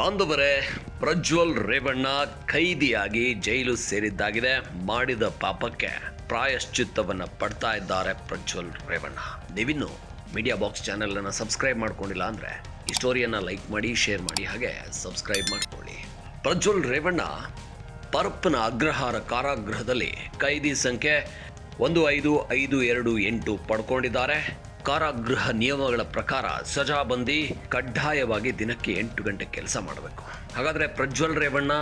ಬಾಂಧವರೇ, ಪ್ರಜ್ವಲ್ ರೇವಣ್ಣ ಖೈದಿಯಾಗಿ ಜೈಲು ಸೇರಿದ್ದಾಗಿದೆ. ಮಾಡಿದ ಪಾಪಕ್ಕೆ ಪ್ರಾಯಶ್ಚಿತ್ತವನ್ನ ಪಡ್ತಾ ಇದ್ದಾರೆ ಪ್ರಜ್ವಲ್ ರೇವಣ್ಣ. ನೀವಿನ್ನು ಮೀಡಿಯಾ ಬಾಕ್ಸ್ ಚಾನೆಲ್ ಅನ್ನ ಸಬ್ಸ್ಕ್ರೈಬ್ ಮಾಡ್ಕೊಂಡಿಲ್ಲ ಅಂದ್ರೆ ಈ ಸ್ಟೋರಿಯನ್ನ ಲೈಕ್ ಮಾಡಿ ಶೇರ್ ಮಾಡಿ, ಹಾಗೆ ಸಬ್ಸ್ಕ್ರೈಬ್ ಮಾಡ್ಕೊಳ್ಳಿ. ಪ್ರಜ್ವಲ್ ರೇವಣ್ಣ ಪರಪ್ಪನ ಅಗ್ರಹಾರ ಕಾರಾಗೃಹದಲ್ಲಿ ಖೈದಿ ಸಂಖ್ಯೆ ಒಂದು ಐದು ಐದು ಎರಡು ಎಂಟು ಪಡ್ಕೊಂಡಿದ್ದಾರೆ. ಕಾರಾಗೃಹ ನಿಯಮಗಳ ಪ್ರಕಾರ ಸಜಾಬಂದಿ ಕಡ್ಡಾಯವಾಗಿ ದಿನಕ್ಕೆ ಎಂಟು ಗಂಟೆ ಕೆಲಸ ಮಾಡಬೇಕು. ಹಾಗಾದ್ರೆ ಪ್ರಜ್ವಲ್ ರೇವಣ್ಣ,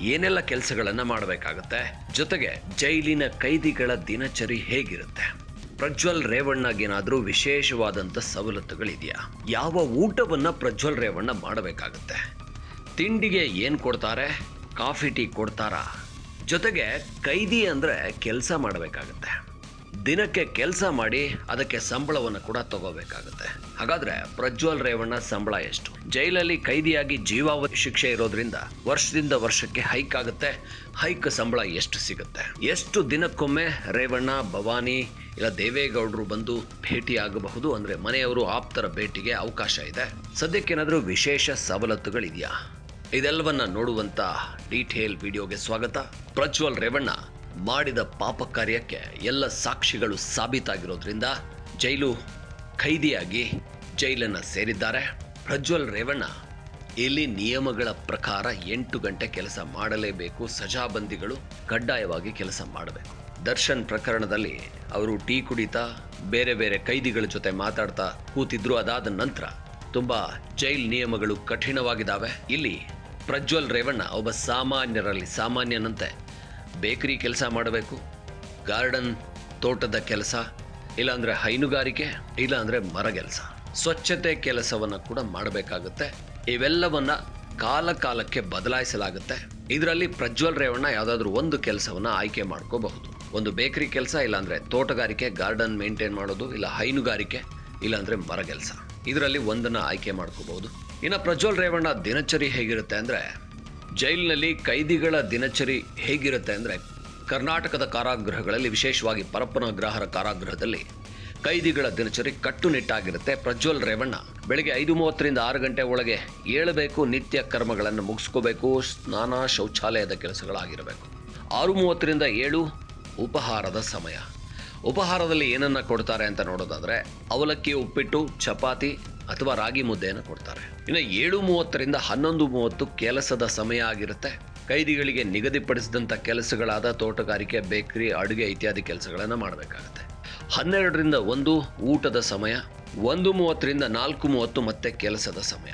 ಏನೆಲ್ಲ ಕೆಲಸಗಳನ್ನು ಮಾಡಬೇಕಾಗತ್ತೆ? ಜೊತೆಗೆ ಜೈಲಿನ ಕೈದಿಗಳ ದಿನಚರಿ ಹೇಗಿರುತ್ತೆ? ಪ್ರಜ್ವಲ್ ರೇವಣ್ಣಗೇನಾದರೂ ವಿಶೇಷವಾದಂಥ ಸವಲತ್ತುಗಳಿದೆಯಾ? ಯಾವ ಊಟವನ್ನು ಪ್ರಜ್ವಲ್ ರೇವಣ್ಣ ಮಾಡಬೇಕಾಗತ್ತೆ? ತಿಂಡಿಗೆ ಏನು ಕೊಡ್ತಾರೆ? ಕಾಫಿ ಟೀ ಕೊಡ್ತಾರಾ? ಜೊತೆಗೆ ಕೈದಿ ಅಂದರೆ ಕೆಲಸ ಮಾಡಬೇಕಾಗತ್ತೆ. ದಿನಕ್ಕೆ ಕೆಲಸ ಮಾಡಿ ಅದಕ್ಕೆ ಸಂಬಳವನ್ನು ಕೂಡ ತಗೋಬೇಕಾಗುತ್ತೆ. ಹಾಗಾದ್ರೆ ಪ್ರಜ್ವಲ್ ರೇವಣ್ಣ ಸಂಬಳ ಎಷ್ಟು? ಜೈಲಲ್ಲಿ ಕೈದಿಯಾಗಿ ಜೀವಾವಧಿ ಶಿಕ್ಷೆ ಇರೋದ್ರಿಂದ ವರ್ಷದಿಂದ ವರ್ಷಕ್ಕೆ ಹೈಕ್ ಆಗುತ್ತೆ. ಹೈಕ್ ಸಂಬಳ ಎಷ್ಟು ಸಿಗುತ್ತೆ? ಎಷ್ಟು ದಿನಕ್ಕೊಮ್ಮೆ ರೇವಣ್ಣ, ಭವಾನಿ ಇಲ್ಲ ದೇವೇಗೌಡರು ಬಂದು ಭೇಟಿ ಆಗಬಹುದು ಅಂದ್ರೆ ಮನೆಯವರು ಆಪ್ತರ ಭೇಟಿಗೆ ಅವಕಾಶ ಇದೆ? ಸದ್ಯಕ್ಕೇನಾದರೂ ವಿಶೇಷ ಸವಲತ್ತುಗಳಿದೆಯಾ? ಇದೆಲ್ಲವನ್ನ ನೋಡುವಂತ ಡೀಟೇಲ್ ವಿಡಿಯೋಗೆ ಸ್ವಾಗತ. ಪ್ರಜ್ವಲ್ ರೇವಣ್ಣ ಮಾಡಿದ ಪಾಪ ಕಾರ್ಯಕ್ಕೆ ಎಲ್ಲ ಸಾಕ್ಷಿಗಳು ಸಾಬೀತಾಗಿರೋದ್ರಿಂದ ಜೈಲು ಖೈದಿಯಾಗಿ ಜೈಲನ್ನ ಸೇರಿದ್ದಾರೆ. ಪ್ರಜ್ವಲ್ ರೇವಣ್ಣ, ಇಲ್ಲಿ ನಿಯಮಗಳ ಪ್ರಕಾರ ಎಂಟು ಗಂಟೆ ಕೆಲಸ ಮಾಡಲೇಬೇಕು, ಸಜಾಬಂದಿಗಳು ಕಡ್ಡಾಯವಾಗಿ ಕೆಲಸ ಮಾಡಬೇಕು. ದರ್ಶನ್ ಪ್ರಕರಣದಲ್ಲಿ ಅವರು ಟೀ ಕುಡಿತಾ, ಬೇರೆ ಬೇರೆ ಕೈದಿಗಳ ಜೊತೆ ಮಾತಾಡ್ತಾ ಕೂತಿದ್ರು. ಅದಾದ ನಂತರ ತುಂಬಾ ಜೈಲ್ ನಿಯಮಗಳು ಕಠಿಣವಾಗಿದ್ದಾವೆ. ಇಲ್ಲಿ ಪ್ರಜ್ವಲ್ ರೇವಣ್ಣ ಒಬ್ಬ ಸಾಮಾನ್ಯರಲ್ಲಿ ಸಾಮಾನ್ಯನಂತೆ ಬೇಕರಿ ಕೆಲಸ ಮಾಡಬೇಕು, ಗಾರ್ಡನ್ ತೋಟದ ಕೆಲಸ, ಇಲ್ಲಾಂದರೆ ಹೈನುಗಾರಿಕೆ, ಇಲ್ಲಾಂದ್ರೆ ಮರ ಕೆಲಸ. ಸ್ವಚ್ಛತೆ ಕೆಲಸವನ್ನ ಕೂಡ ಮಾಡಬೇಕಾಗುತ್ತೆ. ಇವೆಲ್ಲವನ್ನು ಕಾಲ ಕಾಲಕ್ಕೆ ಬದಲಾಯಿಸಲಾಗುತ್ತೆ. ಇದರಲ್ಲಿ ಪ್ರಜ್ವಲ್ ರೇವಣ್ಣ ಯಾವುದಾದ್ರೂ ಒಂದು ಕೆಲಸವನ್ನ ಆಯ್ಕೆ ಮಾಡ್ಕೋಬಹುದು. ಒಂದು ಬೇಕರಿ ಕೆಲಸ, ಇಲ್ಲಾಂದರೆ ತೋಟಗಾರಿಕೆ, ಗಾರ್ಡನ್ ಮೇಂಟೈನ್ ಮಾಡೋದು, ಇಲ್ಲ ಹೈನುಗಾರಿಕೆ, ಇಲ್ಲಾಂದರೆ ಮರ ಕೆಲಸ. ಇದರಲ್ಲಿ ಒಂದನ್ನ ಆಯ್ಕೆ ಮಾಡ್ಕೋಬಹುದು. ಇನ್ನು ಪ್ರಜ್ವಲ್ ರೇವಣ್ಣ ದಿನಚರಿ ಹೇಗಿರುತ್ತೆ ಅಂದ್ರೆ ಜೈಲಿನಲ್ಲಿ ಕೈದಿಗಳ ದಿನಚರಿ ಹೇಗಿರುತ್ತೆ ಅಂದರೆ ಕರ್ನಾಟಕದ ಕಾರಾಗೃಹಗಳಲ್ಲಿ, ವಿಶೇಷವಾಗಿ ಪರಪ್ಪನ ಗ್ರಾಹರ ಕಾರಾಗೃಹದಲ್ಲಿ ಕೈದಿಗಳ ದಿನಚರಿ ಕಟ್ಟುನಿಟ್ಟಾಗಿರುತ್ತೆ. ಪ್ರಜ್ವಲ್ ರೇವಣ್ಣ ಬೆಳಗ್ಗೆ ಐದು ಮೂವತ್ತರಿಂದ ಆರು ಗಂಟೆ ಒಳಗೆ ಏಳಬೇಕು, ನಿತ್ಯ ಕರ್ಮಗಳನ್ನು ಮುಗಿಸ್ಕೋಬೇಕು ಸ್ನಾನ ಶೌಚಾಲಯದ ಕೆಲಸಗಳಾಗಿರಬೇಕು. ಆರು ಮೂವತ್ತರಿಂದ ಏಳು ಉಪಹಾರದ ಸಮಯ. ಉಪಹಾರದಲ್ಲಿ ಏನನ್ನ ಕೊಡ್ತಾರೆ ಅಂತ ನೋಡೋದಾದರೆ ಅವಲಕ್ಕಿ, ಉಪ್ಪಿಟ್ಟು, ಚಪಾತಿ ಅಥವಾ ರಾಗಿ ಮುದ್ದೆಯನ್ನು ಕೊಡ್ತಾರೆ. ಇನ್ನು ಏಳು ಮೂವತ್ತರಿಂದ ಹನ್ನೊಂದು ಮೂವತ್ತು ಕೆಲಸದ ಸಮಯ ಆಗಿರುತ್ತೆ. ಕೈದಿಗಳಿಗೆ ನಿಗದಿಪಡಿಸಿದಂಥ ಕೆಲಸಗಳಾದ ತೋಟಗಾರಿಕೆ, ಬೇಕರಿ, ಅಡುಗೆ ಇತ್ಯಾದಿ ಕೆಲಸಗಳನ್ನು ಮಾಡಬೇಕಾಗುತ್ತೆ. ಹನ್ನೆರಡರಿಂದ ಒಂದು ಊಟದ ಸಮಯ, ಒಂದು ಮೂವತ್ತರಿಂದ ನಾಲ್ಕು ಮೂವತ್ತು ಮತ್ತೆ ಕೆಲಸದ ಸಮಯ.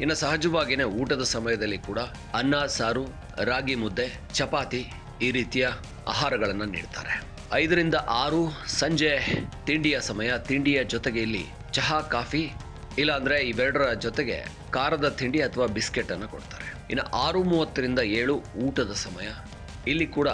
ಇನ್ನು ಸಹಜವಾಗಿಯೇ ಊಟದ ಸಮಯದಲ್ಲಿ ಕೂಡ ಅನ್ನ, ಸಾರು, ರಾಗಿ ಮುದ್ದೆ, ಚಪಾತಿ ಈ ರೀತಿಯ ಆಹಾರಗಳನ್ನು ನೀಡ್ತಾರೆ. ಐದರಿಂದ ಆರು ಸಂಜೆ ತಿಂಡಿಯ ಸಮಯ, ತಿಂಡಿಯ ಜೊತೆಗೆ ಇಲ್ಲಿ ಚಹಾ, ಕಾಫಿ ಇಲ್ಲಾಂದ್ರೆ ಇವೆರಡರ ಜೊತೆಗೆ ಖಾರದ ತಿಂಡಿ ಅಥವಾ ಬಿಸ್ಕೆಟ್ ಅನ್ನು ಕೊಡ್ತಾರೆ. ಇನ್ನು ಆರು ಮೂವತ್ತರಿಂದ ಏಳು ಊಟದ ಸಮಯ. ಇಲ್ಲಿ ಕೂಡ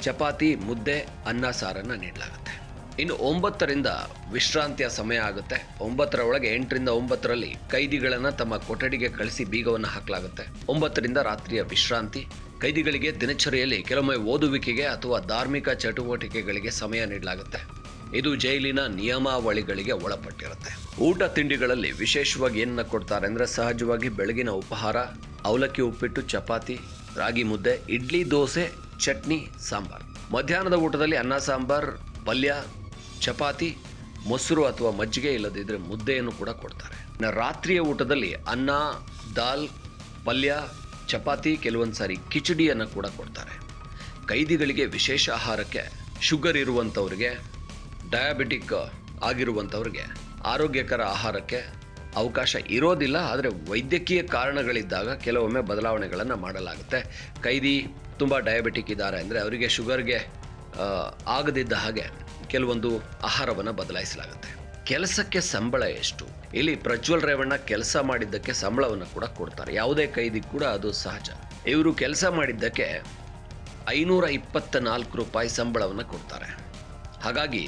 ಚಪಾತಿ, ಮುದ್ದೆ, ಅನ್ನ, ಸಾರನ್ನು ನೀಡಲಾಗುತ್ತೆ. ಇನ್ನು ಒಂಬತ್ತರಿಂದ ವಿಶ್ರಾಂತಿಯ ಸಮಯ ಆಗುತ್ತೆ. ಒಂಬತ್ತರ ಒಳಗೆ ಎಂಟರಿಂದ ಒಂಬತ್ತರಲ್ಲಿ ಕೈದಿಗಳನ್ನು ತಮ್ಮ ಕೊಠಡಿಗೆ ಕಳಿಸಿ ಬೀಗವನ್ನು ಹಾಕಲಾಗುತ್ತೆ. ಒಂಬತ್ತರಿಂದ ರಾತ್ರಿಯ ವಿಶ್ರಾಂತಿ. ಕೈದಿಗಳಿಗೆ ದಿನಚರಿಯಲ್ಲಿ ಕೆಲವೊಮ್ಮೆ ಓದುವಿಕೆಗೆ ಅಥವಾ ಧಾರ್ಮಿಕ ಚಟುವಟಿಕೆಗಳಿಗೆ ಸಮಯ ನೀಡಲಾಗುತ್ತೆ. ಇದು ಜೈಲಿನ ನಿಯಮಾವಳಿಗಳಿಗೆ ಒಳಪಟ್ಟಿರುತ್ತೆ. ಊಟ ತಿಂಡಿಗಳಲ್ಲಿ ವಿಶೇಷವಾಗಿ ಏನನ್ನ ಕೊಡ್ತಾರೆ ಅಂದರೆ ಸಹಜವಾಗಿ ಬೆಳಗಿನ ಉಪಹಾರ, ಅವಲಕ್ಕಿ ಉಪ್ಪಿಟ್ಟು, ಚಪಾತಿ, ರಾಗಿ ಮುದ್ದೆ, ಇಡ್ಲಿ, ದೋಸೆ, ಚಟ್ನಿ, ಸಾಂಬಾರ್. ಮಧ್ಯಾಹ್ನದ ಊಟದಲ್ಲಿ ಅನ್ನ, ಸಾಂಬಾರ್, ಪಲ್ಯ, ಚಪಾತಿ, ಮೊಸರು ಅಥವಾ ಮಜ್ಜಿಗೆ ಇಲ್ಲದಿದ್ದರೆ ಮುದ್ದೆಯನ್ನು ಕೂಡ ಕೊಡ್ತಾರೆ. ರಾತ್ರಿಯ ಊಟದಲ್ಲಿ ಅನ್ನ, ದಾಲ್, ಪಲ್ಯ, ಚಪಾತಿ, ಕೆಲವೊಂದು ಸಾರಿ ಕಿಚಡಿಯನ್ನು ಕೂಡ ಕೊಡ್ತಾರೆ. ಕೈದಿಗಳಿಗೆ ವಿಶೇಷ ಆಹಾರಕ್ಕೆ ಶುಗರ್ ಇರುವಂಥವ್ರಿಗೆ ಡಯಾಬಿಟಿಕ್ ಆಗಿರುವಂಥವ್ರಿಗೆ ಆರೋಗ್ಯಕರ ಆಹಾರಕ್ಕೆ ಅವಕಾಶ ಇರೋದಿಲ್ಲ, ಆದರೆ ವೈದ್ಯಕೀಯ ಕಾರಣಗಳಿದ್ದಾಗ ಕೆಲವೊಮ್ಮೆ ಬದಲಾವಣೆಗಳನ್ನು ಮಾಡಲಾಗುತ್ತೆ. ಕೈದಿ ತುಂಬ ಡಯಾಬಿಟಿಕ್ ಇದ್ದಾರೆ ಅಂದರೆ ಅವರಿಗೆ ಶುಗರ್ಗೆ ಆಗದಿದ್ದ ಹಾಗೆ ಕೆಲವೊಂದು ಆಹಾರವನ್ನು ಬದಲಾಯಿಸಲಾಗುತ್ತೆ. ಕೆಲಸಕ್ಕೆ ಸಂಬಳ ಎಷ್ಟು? ಇಲ್ಲಿ ಪ್ರಜ್ವಲ್ ರೇವಣ್ಣ ಕೆಲಸ ಮಾಡಿದ್ದಕ್ಕೆ ಸಂಬಳವನ್ನು ಕೂಡ ಕೊಡ್ತಾರೆ. ಯಾವುದೇ ಕೈದಿ ಕೂಡ ಅದು ಸಹಜ. ಇವರು ಕೆಲಸ ಮಾಡಿದ್ದಕ್ಕೆ ಐನೂರ ಇಪ್ಪತ್ತ ನಾಲ್ಕು ರೂಪಾಯಿ ಸಂಬಳವನ್ನು ಕೊಡ್ತಾರೆ. ಹಾಗಾಗಿ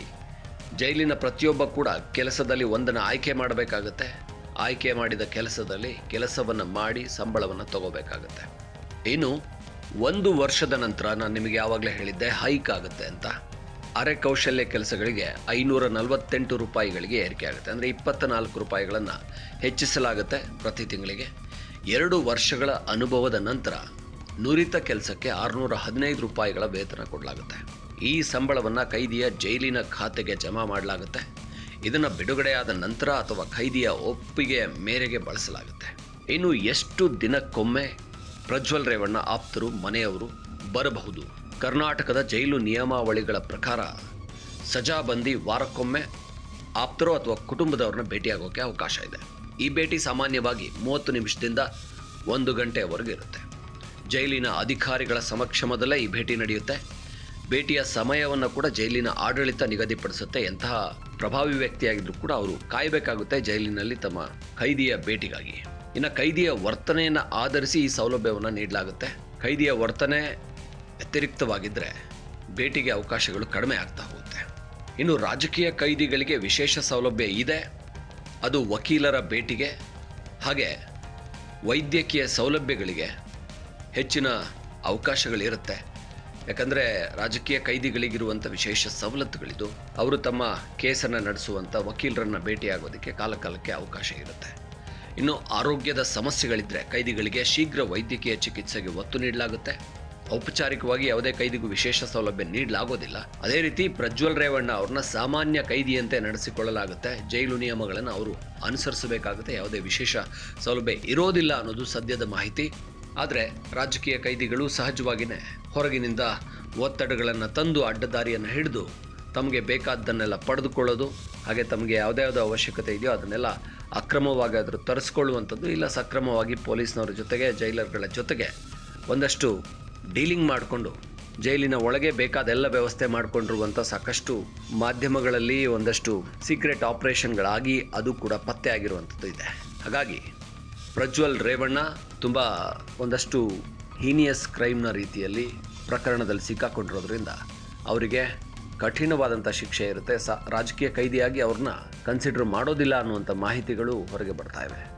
ಜೈಲಿನ ಪ್ರತಿಯೊಬ್ಬ ಕೂಡ ಕೆಲಸದಲ್ಲಿ ಒಂದನ್ನು ಆಯ್ಕೆ ಮಾಡಬೇಕಾಗತ್ತೆ. ಆಯ್ಕೆ ಮಾಡಿದ ಕೆಲಸದಲ್ಲಿ ಕೆಲಸವನ್ನು ಮಾಡಿ ಸಂಬಳವನ್ನು ತಗೋಬೇಕಾಗತ್ತೆ. ಇನ್ನು ಒಂದು ವರ್ಷದ ನಂತರ ನಾನು ನಿಮಗೆ ಯಾವಾಗಲೇ ಹೇಳಿದ್ದೆ ಹೈಕ್ ಆಗುತ್ತೆ ಅಂತ. ಅರೆ ಕೌಶಲ್ಯ ಕೆಲಸಗಳಿಗೆ ಐನೂರ ನಲವತ್ತೆಂಟು ರೂಪಾಯಿಗಳಿಗೆ ಏರಿಕೆ ಆಗುತ್ತೆ. ಅಂದರೆ ಇಪ್ಪತ್ತ ನಾಲ್ಕು ರೂಪಾಯಿಗಳನ್ನು ಹೆಚ್ಚಿಸಲಾಗುತ್ತೆ ಪ್ರತಿ ತಿಂಗಳಿಗೆ. ಎರಡು ವರ್ಷಗಳ ಅನುಭವದ ನಂತರ ನುರಿತ ಕೆಲಸಕ್ಕೆ ಆರುನೂರ ಹದಿನೈದು ರೂಪಾಯಿಗಳ ವೇತನ ಕೊಡಲಾಗುತ್ತೆ. ಈ ಸಂಬಳವನ್ನು ಕೈದಿಯ ಜೈಲಿನ ಖಾತೆಗೆ ಜಮಾ ಮಾಡಲಾಗುತ್ತೆ. ಇದನ್ನು ಬಿಡುಗಡೆಯಾದ ನಂತರ ಅಥವಾ ಖೈದಿಯ ಒಪ್ಪಿಗೆ ಮೇರೆಗೆ ಬಳಸಲಾಗುತ್ತೆ. ಇನ್ನು ಎಷ್ಟು ದಿನಕ್ಕೊಮ್ಮೆ ಪ್ರಜ್ವಲ್ ರೇವಣ್ಣ ಆಪ್ತರು, ಮನೆಯವರು ಬರಬಹುದು? ಕರ್ನಾಟಕದ ಜೈಲು ನಿಯಮಾವಳಿಗಳ ಪ್ರಕಾರ ಸಜಾಬಂದಿ ವಾರಕ್ಕೊಮ್ಮೆ ಆಪ್ತರು ಅಥವಾ ಕುಟುಂಬದವ್ರನ್ನ ಭೇಟಿಯಾಗೋಕೆ ಅವಕಾಶ ಇದೆ. ಈ ಭೇಟಿ ಸಾಮಾನ್ಯವಾಗಿ ಮೂವತ್ತು ನಿಮಿಷದಿಂದ ಒಂದು ಗಂಟೆಯವರೆಗೆ ಇರುತ್ತೆ. ಜೈಲಿನ ಅಧಿಕಾರಿಗಳ ಸಮಕ್ಷಮದಲ್ಲೇ ಈ ಭೇಟಿ ನಡೆಯುತ್ತೆ. ಭೇಟಿಯ ಸಮಯವನ್ನು ಕೂಡ ಜೈಲಿನ ಆಡಳಿತ ನಿಗದಿಪಡಿಸುತ್ತೆ. ಎಂತಹ ಪ್ರಭಾವಿ ವ್ಯಕ್ತಿಯಾಗಿದ್ದರೂ ಕೂಡ ಅವರು ಕಾಯಬೇಕಾಗುತ್ತೆ ಜೈಲಿನಲ್ಲಿ ತಮ್ಮ ಖೈದಿಯ ಭೇಟಿಗಾಗಿ. ಇನ್ನು ಖೈದಿಯ ವರ್ತನೆಯನ್ನು ಆಧರಿಸಿ ಈ ಸೌಲಭ್ಯವನ್ನು ನೀಡಲಾಗುತ್ತೆ. ಖೈದಿಯ ವರ್ತನೆ ವ್ಯತಿರಿಕ್ತವಾಗಿದ್ದರೆ ಭೇಟಿಗೆ ಅವಕಾಶಗಳು ಕಡಿಮೆ ಆಗ್ತಾ ಹೋಗುತ್ತೆ. ಇನ್ನು ರಾಜಕೀಯ ಕೈದಿಗಳಿಗೆ ವಿಶೇಷ ಸೌಲಭ್ಯ ಇದೆ. ಅದು ವಕೀಲರ ಭೇಟಿಗೆ. ಹಾಗೆ ವೈದ್ಯಕೀಯ ಸೌಲಭ್ಯಗಳಿಗೆ ಹೆಚ್ಚಿನ ಅವಕಾಶಗಳಿರುತ್ತೆ. ಯಾಕಂದರೆ ರಾಜಕೀಯ ಕೈದಿಗಳಿಗಿರುವಂಥ ವಿಶೇಷ ಸವಲತ್ತುಗಳಿದ್ದು ಅವರು ತಮ್ಮ ಕೇಸನ್ನು ನಡೆಸುವಂಥ ವಕೀಲರನ್ನು ಭೇಟಿಯಾಗೋದಕ್ಕೆ ಕಾಲಕಾಲಕ್ಕೆ ಅವಕಾಶ ಇರುತ್ತೆ. ಇನ್ನು ಆರೋಗ್ಯದ ಸಮಸ್ಯೆಗಳಿದ್ದರೆ ಕೈದಿಗಳಿಗೆ ಶೀಘ್ರ ವೈದ್ಯಕೀಯ ಚಿಕಿತ್ಸೆಗೆ ಒತ್ತು ನೀಡಲಾಗುತ್ತೆ. ಔಪಚಾರಿಕವಾಗಿ ಯಾವುದೇ ಕೈದಿಗೂ ವಿಶೇಷ ಸೌಲಭ್ಯ ನೀಡಲಾಗೋದಿಲ್ಲ. ಅದೇ ರೀತಿ ಪ್ರಜ್ವಲ್ ರೇವಣ್ಣ ಅವ್ರನ್ನ ಸಾಮಾನ್ಯ ಕೈದಿಯಂತೆ ನಡೆಸಿಕೊಳ್ಳಲಾಗುತ್ತೆ. ಜೈಲು ನಿಯಮಗಳನ್ನು ಅವರು ಅನುಸರಿಸಬೇಕಾಗುತ್ತೆ. ಯಾವುದೇ ವಿಶೇಷ ಸೌಲಭ್ಯ ಇರೋದಿಲ್ಲ ಅನ್ನೋದು ಸದ್ಯದ ಮಾಹಿತಿ. ಆದರೆ ರಾಜಕೀಯ ಕೈದಿಗಳು ಸಹಜವಾಗಿಯೇ ಹೊರಗಿನಿಂದ ಒತ್ತಡಗಳನ್ನು ತಂದು ಅಡ್ಡದಾರಿಯನ್ನು ಹಿಡಿದು ತಮಗೆ ಬೇಕಾದ್ದನ್ನೆಲ್ಲ ಪಡೆದುಕೊಳ್ಳೋದು, ಹಾಗೆ ತಮಗೆ ಯಾವುದೇ ಯಾವುದೋ ಅವಶ್ಯಕತೆ ಇದೆಯೋ ಅದನ್ನೆಲ್ಲ ಅಕ್ರಮವಾಗಿ ಆದರೂ ತರಿಸ್ಕೊಳ್ಳುವಂಥದ್ದು ಇಲ್ಲ ಸಕ್ರಮವಾಗಿ ಪೊಲೀಸ್ನವ್ರ ಜೊತೆಗೆ ಜೈಲರ್ಗಳ ಜೊತೆಗೆ ಒಂದಷ್ಟು ಡೀಲಿಂಗ್ ಮಾಡಿಕೊಂಡು ಜೈಲಿನ ಒಳಗೆ ಬೇಕಾದೆಲ್ಲ ವ್ಯವಸ್ಥೆ ಮಾಡಿಕೊಂಡಿರುವಂಥ ಸಾಕಷ್ಟು ಮಾಧ್ಯಮಗಳಲ್ಲಿ ಒಂದಷ್ಟು ಸೀಕ್ರೆಟ್ ಆಪರೇಷನ್ಗಳಾಗಿ ಅದು ಕೂಡ ಪತ್ತೆ ಆಗಿರುವಂಥದ್ದು ಇದೆ. ಹಾಗಾಗಿ ಪ್ರಜ್ವಲ್ ರೇವಣ್ಣ ತುಂಬ ಒಂದಷ್ಟು ಹೀನಿಯಸ್ ಕ್ರೈಮ್ನ ರೀತಿಯಲ್ಲಿ ಪ್ರಕರಣದಲ್ಲಿ ಸಿಕ್ಕಾಕೊಂಡಿರೋದ್ರಿಂದ ಅವರಿಗೆ ಕಠಿಣವಾದಂಥ ಶಿಕ್ಷೆ ಇರುತ್ತೆ. ಸ ರಾಜಕೀಯ ಕೈದಿಯಾಗಿ ಅವ್ರನ್ನ ಕನ್ಸಿಡರ್ ಮಾಡೋದಿಲ್ಲ ಅನ್ನುವಂಥ ಮಾಹಿತಿಗಳು ಹೊರಗೆ ಬರ್ತಾ ಇವೆ.